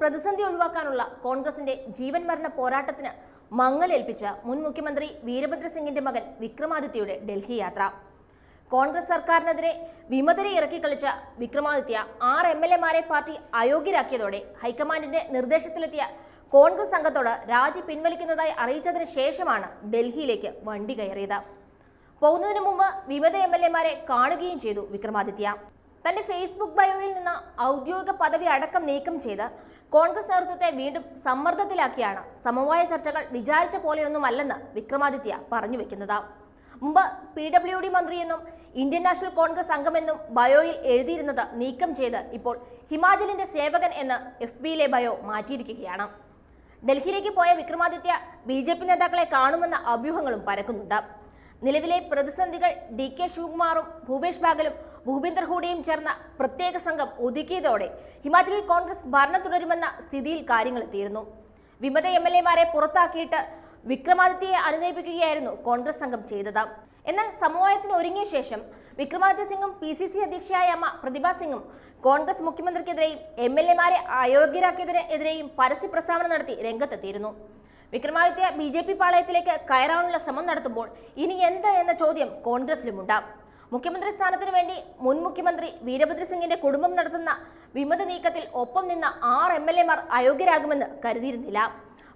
പ്രതിസന്ധി ഒഴിവാക്കാനുള്ള കോൺഗ്രസിന്റെ ജീവൻ മരണ പോരാട്ടത്തിന് മങ്ങലേൽപ്പിച്ച മുൻ മുഖ്യമന്ത്രി വീരഭദ്ര സിംഗിന്റെ മകൻ വിക്രമാദിത്യയുടെ ഡൽഹി യാത്ര. കോൺഗ്രസ് സർക്കാരിനെതിരെ വിമതരെ ഇറക്കി ഇറക്കിക്കളിച്ച വിക്രമാദിത്യ ആറ് എം എൽ എമാരെ പാർട്ടി അയോഗ്യരാക്കിയതോടെ ഹൈക്കമാൻഡിന്റെ നിർദ്ദേശത്തിലെത്തിയ കോൺഗ്രസ് സംഘത്തോട് രാജി പിൻവലിക്കുന്നതായി അറിയിച്ചതിന് ശേഷമാണ് ഡൽഹിയിലേക്ക് വണ്ടി കയറിയത്. പോകുന്നതിന് മുമ്പ് വിമത എം എൽ എമാരെ കാണുകയും ചെയ്തു വിക്രമാദിത്യ. തന്റെ ഫേസ്ബുക്ക് ബയോയിൽ നിന്ന് ഔദ്യോഗിക പദവി അടക്കം നീക്കം ചെയ്ത് കോൺഗ്രസ് നേതൃത്വത്തെ വീണ്ടും സമ്മർദ്ദത്തിലാക്കിയാണ് സമവായ ചർച്ചകൾ വിചാരിച്ച പോലെയൊന്നുമല്ലെന്ന് വിക്രമാദിത്യ പറഞ്ഞു വെക്കുന്നത്. മുമ്പ് പി ഡബ്ല്യു ഡി മന്ത്രിയെന്നും ഇന്ത്യൻ നാഷണൽ കോൺഗ്രസ് അംഗമെന്നും ബയോയിൽ എഴുതിയിരുന്നത് നീക്കം ചെയ്ത് ഇപ്പോൾ ഹിമാചലിന്റെ സേവകൻ എന്ന് എഫ് ബിയിലെ ബയോ മാറ്റിയിരിക്കുകയാണ്. ഡൽഹിയിലേക്ക് പോയ വിക്രമാദിത്യ ബി ജെ പി നേതാക്കളെ കാണുമെന്ന അഭ്യൂഹങ്ങളും പരക്കുന്നുണ്ട്. നിലവിലെ പ്രതിസന്ധികൾ ഡി കെ ശിവകുമാറും ഭൂപേഷ് ബാഗലും ഭൂപീന്ദർ ഹൂഡയും ചേർന്ന പ്രത്യേക സംഘം ഒതുക്കിയതോടെ ഹിമാചലിൽ കോൺഗ്രസ് ഭരണം തുടരുമെന്ന സ്ഥിതിയിൽ കാര്യങ്ങളെത്തിയിരുന്നു വിമത എം എൽ എമാരെ പുറത്താക്കിയിട്ട് വിക്രമാദിത്യയെ അനുനയിപ്പിക്കുകയായിരുന്നു കോൺഗ്രസ് സംഘം ചെയ്തത്. എന്നാൽ സമവായത്തിന് ഒരുങ്ങിയ ശേഷം വിക്രമാദിത്യ സിംഗും പി സി സി അധ്യക്ഷയായ അമ്മ പ്രതിഭാ സിംഗും കോൺഗ്രസ് മുഖ്യമന്ത്രിക്കെതിരെയും എം എൽ എമാരെ അയോഗ്യരാക്കിയതിനെതിരെയും പരസ്യ പ്രസ്താവന നടത്തി രംഗത്തെത്തിയിരുന്നു. വിക്രമാദിത്യ ബി ജെ പി പാളയത്തിലേക്ക് കയറാനുള്ള ശ്രമം നടത്തുമ്പോൾ ഇനി എന്ത് എന്ന ചോദ്യം കോൺഗ്രസിലുമുണ്ട് മുഖ്യമന്ത്രി സ്ഥാനത്തിനു വേണ്ടി മുൻ മുഖ്യമന്ത്രി വീരഭദ്ര സിംഗിന്റെ കുടുംബം നടത്തുന്ന വിമത നീക്കത്തിൽ ഒപ്പം നിന്ന ആറ് എം എൽ എമാർ അയോഗ്യരാകുമെന്ന് കരുതിയിരുന്നില്ല.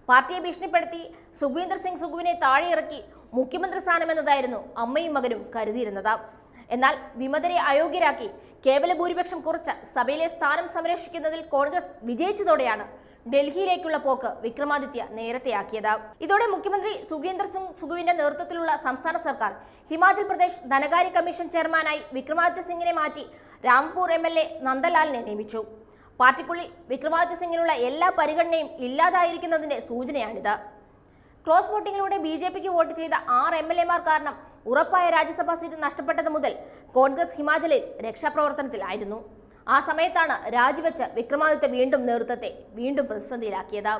പാർട്ടിയെ ഭീഷണിപ്പെടുത്തി സുഖീന്ദർ സിംഗ് സുഖുവിനെ താഴെയിറക്കി മുഖ്യമന്ത്രി സ്ഥാനമെന്നതായിരുന്നു അമ്മയും മകനും കരുതിയിരുന്നത്. എന്നാൽ വിമതരെ അയോഗ്യരാക്കി കേവല ഭൂരിപക്ഷം കുറച്ച് സഭയിലെ സ്ഥാനം സംരക്ഷിക്കുന്നതിൽ കോൺഗ്രസ് വിജയിച്ചതോടെയാണ് ഡൽഹിയിലേക്കുള്ള പോക്ക് വിക്രമാദിത്യ നേരത്തെയാക്കിയത്. ഇതോടെ മുഖ്യമന്ത്രി സുഖീന്ദർ സിംഗ് സുഖുവിന്റെ നേതൃത്വത്തിലുള്ള സംസ്ഥാന സർക്കാർ ഹിമാചൽ പ്രദേശ് ധനകാര്യ കമ്മീഷൻ ചെയർമാനായി വിക്രമാദിത്യ സിംഗിനെ മാറ്റി രാംപൂർ എം എൽ എ നന്ദലാലിനെ നിയമിച്ചു. പാർട്ടിക്കുള്ളിൽ വിക്രമാദിത്യ സിംഗിനുള്ള എല്ലാ പരിഗണനയും ഇല്ലാതായിരിക്കുന്നതിന്റെ സൂചനയാണിത്. ക്രോസ് വോട്ടിങ്ങിലൂടെ ബി ജെ പിക്ക് വോട്ട് ചെയ്ത ആറ് എം എൽ എമാർ കാരണം ഉറപ്പായ രാജ്യസഭാ സീറ്റ് നഷ്ടപ്പെട്ടത് മുതൽ കോൺഗ്രസ് ഹിമാചലിൽ രക്ഷാപ്രവർത്തനത്തിലായിരുന്നു. ആ സമയത്താണ് രാജിവെച്ച് വിക്രമാദിത്യ വീണ്ടും നേതൃത്വത്തെ വീണ്ടും പ്രതിസന്ധിയിലാക്കിയത്.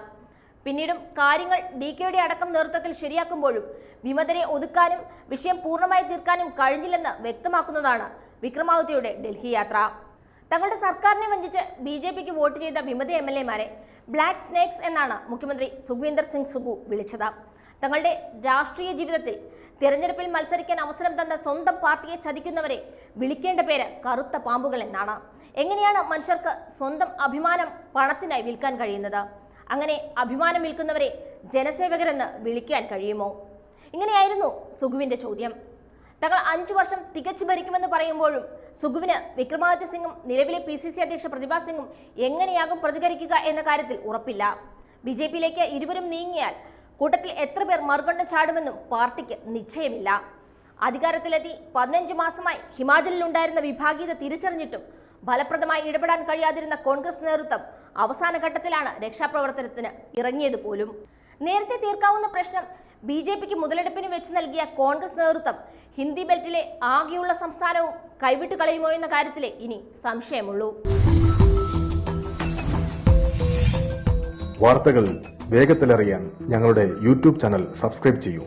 പിന്നീടും കാര്യങ്ങൾ ഡി കെയുടെ അടക്കം നേതൃത്വത്തിൽ ശരിയാക്കുമ്പോഴും വിമതരെ ഒതുക്കാനും വിഷയം പൂർണമായി തീർക്കാനും കഴിഞ്ഞില്ലെന്ന് വ്യക്തമാക്കുന്നതാണ് വിക്രമാദിത്യയുടെ ഡൽഹി യാത്ര. തങ്ങളുടെ സർക്കാരിനെ വഞ്ചിച്ച് ബി ജെ പിക്ക് വോട്ട് ചെയ്ത വിമത എം എൽ എമാരെ ബ്ലാക്ക് സ്നേക്സ് എന്നാണ് മുഖ്യമന്ത്രി സുഖ്വീന്ദർ സിംഗ് സുഖു വിളിച്ചത്. തങ്ങളുടെ രാഷ്ട്രീയ ജീവിതത്തിൽ തിരഞ്ഞെടുപ്പിൽ മത്സരിക്കാൻ അവസരം തന്ന സ്വന്തം പാർട്ടിയെ ചതിക്കുന്നവരെ വിളിക്കേണ്ട പേര് കറുത്ത പാമ്പുകൾ എന്നാണ്. എങ്ങനെയാണ് മനുഷ്യർക്ക് സ്വന്തം അഭിമാനം പണത്തിനായി വിൽക്കാൻ കഴിയുന്നത്? അങ്ങനെ അഭിമാനം വിൽക്കുന്നവരെ ജനസേവകരെന്ന് വിളിക്കാൻ കഴിയുമോ? ഇങ്ങനെയായിരുന്നു സുഖുവിന്റെ ചോദ്യം. തങ്ങൾ അഞ്ചു വർഷം തികച്ചു ഭരിക്കുമെന്ന് പറയുമ്പോഴും സുഖുവിന് വിക്രമാദിത്യ സിംഗും നിലവിലെ പി സി സി അധ്യക്ഷ പ്രതിഭാ സിംഗും എങ്ങനെയാകും പ്രതികരിക്കുക എന്ന കാര്യത്തിൽ ഉറപ്പില്ല. ബി ജെ പിയിലേക്ക് ഇരുവരും നീങ്ങിയാൽ കൂട്ടത്തിൽ എത്ര പേർ മറുകണ്ഠം ചാടുമെന്നും പാർട്ടിക്ക് നിശ്ചയമില്ല. അധികാരത്തിലെത്തി പതിനഞ്ച് മാസമായി ഹിമാചലിൽ ഉണ്ടായിരുന്ന വിഭാഗീയത തിരിച്ചറിഞ്ഞിട്ടും ഫലപ്രദമായി ഇടപെടാൻ കഴിയാതിരുന്ന കോൺഗ്രസ് നേതൃത്വം അവസാന ഘട്ടത്തിലാണ് രക്ഷാപ്രവർത്തനത്തിന് ഇറങ്ങിയത് പോലും. നേരത്തെ തീർക്കാവുന്ന പ്രശ്നം ബി ജെ പിക്ക് മുതലെടുപ്പിന് വെച്ച് നൽകിയ കോൺഗ്രസ് നേതൃത്വം ഹിന്ദി ബെൽറ്റിലെ ആകെയുള്ള സംസ്ഥാനവും കൈവിട്ട് കളയുമോ എന്ന കാര്യത്തിലെ ഇനി സംശയമുള്ളൂ. വാർത്തകൾ വേഗത്തിലറിയാൻ ഞങ്ങളുടെ യൂട്യൂബ് ചാനൽ സബ്സ്ക്രൈബ് ചെയ്യൂ.